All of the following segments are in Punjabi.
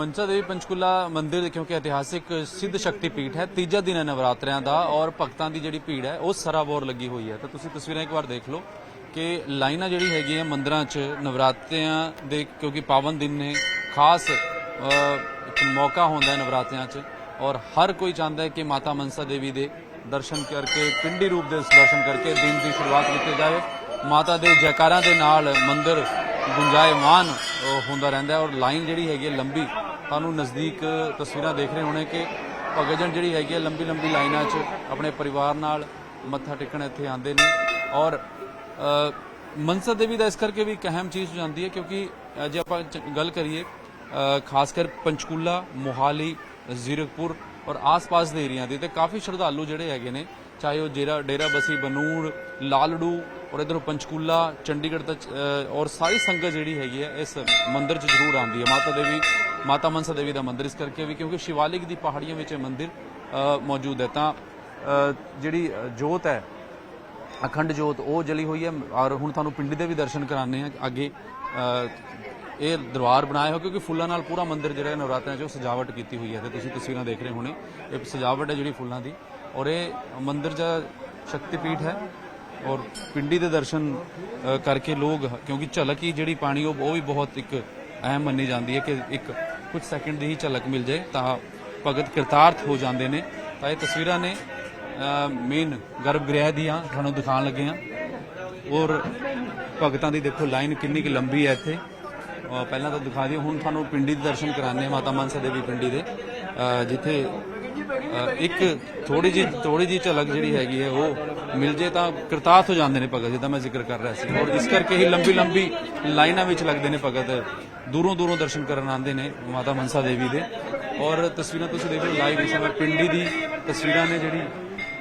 ਮਨਸਾ ਦੇਵੀ ਪੰਚਕੂਲਾ ਮੰਦਿਰ ਕਿਉਂਕਿ ਇਤਿਹਾਸਿਕ ਸਿੱਧ ਸ਼ਕਤੀ ਪੀਠ ਹੈ, ਤੀਜਾ ਦਿਨ ਹੈ ਨਵਰਾਤਰਿਆਂ ਦਾ ਔਰ ਭਗਤਾਂ ਦੀ ਜਿਹੜੀ ਭੀੜ ਹੈ, ਉਹ ਸਰਾਬੋਰ ਲੱਗੀ ਹੋਈ ਹੈ। ਤਾਂ ਤੁਸੀਂ ਤਸਵੀਰਾਂ ਇੱਕ ਵਾਰ ਦੇਖ ਲਓ ਕਿ ਲਾਈਨਾਂ ਜਿਹੜੀ ਹੈਗੀ ਹੈ ਮੰਦਿਰਾਂ 'ਚ ਨਵਰਾਤਰਿਆਂ ਦੇ, ਕਿਉਂਕਿ ਪਾਵਨ ਦਿਨ ਨੇ, ਖਾਸ ਇੱਕ ਮੌਕਾ ਹੁੰਦਾ ਹੈ ਨਵਰਾਤਰਿਆਂ 'ਚ ਔਰ ਹਰ ਕੋਈ ਚਾਹੁੰਦਾ ਹੈ ਕਿ ਮਾਤਾ ਮਨਸਾ ਦੇਵੀ ਦੇ ਦਰਸ਼ਨ ਕਰਕੇ, ਪਿੰਡੀ ਰੂਪ ਦੇ ਦਰਸ਼ਨ ਕਰਕੇ ਦਿਨ ਦੀ ਸ਼ੁਰੂਆਤ ਕੀਤੀ ਜਾਵੇ। ਮਾਤਾ ਦੇ ਜੈਕਾਰਾਂ ਦੇ ਨਾਲ ਮੰਦਿਰ ਗੁੰਜਾਇਮਾਨ ਹੁੰਦਾ ਰਹਿੰਦਾ ਔਰ ਲਾਈਨ ਜਿਹੜੀ ਹੈਗੀ ਹੈ ਲੰਬੀ ਤੁਹਾਨੂੰ ਨਜ਼ਦੀਕ ਤਸਵੀਰਾਂ ਦੇਖ ਰਹੇ ਹੋਣੇ ਕਿ ਭਗਤਜਨ ਜਿਹੜੀ ਹੈਗੀ ਹੈ ਲੰਬੀ ਲੰਬੀ ਲਾਈਨਾਂ 'ਚ ਆਪਣੇ ਪਰਿਵਾਰ ਨਾਲ ਮੱਥਾ ਟੇਕਣ ਇੱਥੇ ਆਉਂਦੇ ਨੇ। ਔਰ ਅ, ਮਨਸਾ ਦੇਵੀ ਦਾ ਇਸ ਕਰਕੇ ਵੀ ਇੱਕ ਅਹਿਮ ਚੀਜ਼ ਹੋ ਜਾਂਦੀ ਹੈ ਕਿਉਂਕਿ ਜੇ ਆਪਾਂ ਗੱਲ ਕਰੀਏ ਖਾਸ ਕਰ ਪੰਚਕੂਲਾ ਮੋਹਾਲੀ ਜ਼ੀਰਕਪੁਰ ਔਰ ਆਸ-ਪਾਸ ਦੇ ਏਰੀਆ ਦੇ ਤੇ ਕਾਫੀ ਸ਼ਰਧਾਲੂ ਜਿਹੜੇ ਹੈਗੇ ਨੇ ਚਾਹੇ ਉਹ ਜੇਰਾ, ਡੇਰਾ ਬਸੀ, ਬਨੂੜ, ਲਾਲੜੂ ਔਰ ਇਧਰੋਂ ਪੰਚਕੂਲਾ, ਚੰਡੀਗੜ੍ਹ ਤੱਕ ਔਰ ਸਾਰੀ ਸੰਗਤ ਜਿਹੜੀ ਹੈਗੀ ਹੈ, ਇਸ ਮੰਦਿਰ 'ਚ ਜ਼ਰੂਰ ਆਉਂਦੀ ਹੈ। ਮਾਤਾ ਦੇਵੀ, ਮਾਤਾ ਮਨਸਾ ਦੇਵੀ ਦਾ ਮੰਦਿਰ ਇਸ ਕਰਕੇ ਵੀ, ਕਿਉਂਕਿ ਸ਼ਿਵਾਲਿਕ ਦੀ ਪਹਾੜੀਆਂ ਵਿੱਚ ਇਹ ਮੰਦਿਰ ਮੌਜੂਦ ਹੈ। ਤਾਂ ਜਿਹੜੀ ਜੋਤ ਹੈ, ਅਖੰਡ ਜੋਤ, ਉਹ ਜਲੀ ਹੋਈ ਹੈ ਔਰ ਹੁਣ ਤੁਹਾਨੂੰ ਪਿੰਡੀ ਦੇ ਵੀ ਦਰਸ਼ਨ ਕਰਾਣੇ ਆ ਅੱਗੇ। ਇਹ ਦਰਬਾਰ ਬਣਾਇਆ ਹੋਇਆ, ਕਿਉਂਕਿ ਫੁੱਲਾਂ ਨਾਲ ਪੂਰਾ ਮੰਦਿਰ ਜਿਹੜਾ ਹੈ, ਨਵਰਾਤਰਿਆਂ 'ਚ ਉਹ ਸਜਾਵਟ ਕੀਤੀ ਹੋਈ ਹੈ। ਤੇ ਤੁਸੀਂ ਤਸਵੀਰਾਂ ਦੇਖ ਰਹੇ ਹੋਣੇ। ਇਹ ਸਜਾਵਟ ਹੈ ਜਿਹੜੀ ਫੁੱਲਾਂ ਦੀ। ਔਰ ਇਹ ਮੰਦਿਰ ਦਾ ਸ਼ਕਤੀਪੀਠ ਹੈ ਔਰ ਪਿੰਡੀ ਦੇ ਦਰਸ਼ਨ ਕਰਕੇ ਲੋਕ, ਕਿਉਂਕਿ ਝਲਕ ਹੀ ਜਿਹੜੀ ਪਾਣੀ, ਉਹ ਉਹ ਵੀ ਬਹੁਤ ਇੱਕ ਅਹਿਮ ਮੰਨੀ ਜਾਂਦੀ ਹੈ ਕਿ ਇੱਕ ਕੁਝ ਸੈਕਿੰਡ ਦੀ ਹੀ ਝਲਕ ਮਿਲ ਜਾਏ ਤਾਂ ਭਗਤ ਕਿਰਤਾਰਥ ਹੋ ਜਾਂਦੇ ਨੇ। ਤਾਂ ਇਹ ਤਸਵੀਰਾਂ ਨੇ ਮੇਨ ਗਰਭਗ੍ਰਹਿ ਦੀਆਂ ਤੁਹਾਨੂੰ ਦਿਖਾਉਣ ਲੱਗੇ ਹਾਂ। ਔਰ ਭਗਤਾਂ ਦੀ ਦੇਖੋ ਲਾਈਨ ਕਿੰਨੀ ਕੁ ਲੰਬੀ ਹੈ ਇੱਥੇ। ਪਹਿਲਾਂ ਤਾਂ ਦਿਖਾ ਦਿਓ, ਹੁਣ ਤੁਹਾਨੂੰ ਪਿੰਡੀ ਦੇ ਦਰਸ਼ਨ ਕਰਾਣੇ ਆ ਮਾਤਾ ਮਨਸਾ ਦੇਵੀ ਪਿੰਡੀ ਦੇ। ਜਿੱਥੇ ਇੱਕ ਥੋੜੀ ਜੀ ਥੋੜੀ ਜੀ ਝਲਕ ਜਿਹੜੀ ਹੈਗੀ ਹੈ ਉਹ ਮਿਲ ਜੇ ਤਾਂ ਕਰਤਾਰਥ ਹੋ ਜਾਂਦੇ ਨੇ ਭਗਤ ਜਿੱਦਾਂ ਮੈਂ ਜ਼ਿਕਰ ਕਰ ਰਿਹਾ ਸੀ। ਔਰ ਇਸ ਕਰਕੇ ਹੀ ਲੰਬੀ ਲੰਬੀ ਲਾਈਨਾਂ ਵਿੱਚ ਲੱਗਦੇ ਨੇ ਭਗਤ। ਦੂਰੋਂ ਦੂਰੋਂ ਦਰਸ਼ਨ ਕਰਨ ਆਉਂਦੇ ਨੇ ਮਾਤਾ ਮਨਸਾ ਦੇਵੀ ਦੇ। ਔਰ ਤਸਵੀਰਾਂ ਤੁਸੀਂ ਦੇਖ ਲਾਈਵ ਇਸ ਸਮੇਂ ਪਿੰਡੀ ਦੀ ਤਸਵੀਰਾਂ ਨੇ ਜਿਹੜੀ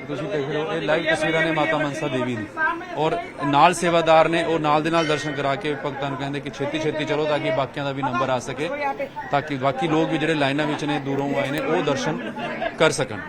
ਤੁਸੀਂ ਦੇਖ ਰਹੇ ਹੋ, ਇਹ ਲਾਈਵ ਤਸਵੀਰਾਂ ਨੇ ਮਾਤਾ ਮਨਸਾ ਦੇਵੀ ਦੀ ਔਰ ਨਾਲ ਸੇਵਾਦਾਰ ਨੇ, ਉਹ ਨਾਲ ਦੇ ਨਾਲ ਦਰਸ਼ਨ ਕਰਾ ਕੇ ਭਗਤਾਂ ਨੂੰ ਕਹਿੰਦੇ ਕਿ ਛੇਤੀ ਛੇਤੀ ਚਲੋ ਤਾਂ ਕਿ ਬਾਕੀਆਂ ਦਾ ਵੀ ਨੰਬਰ ਆ ਸਕੇ, ਤਾਂ ਕਿ ਬਾਕੀ ਲੋਕ ਵੀ ਜਿਹੜੇ ਲਾਈਨਾਂ ਵਿੱਚ ਨੇ, ਦੂਰੋਂ ਆਏ ਨੇ, ਉਹ ਦਰਸ਼ਨ ਕਰ ਸਕਣ।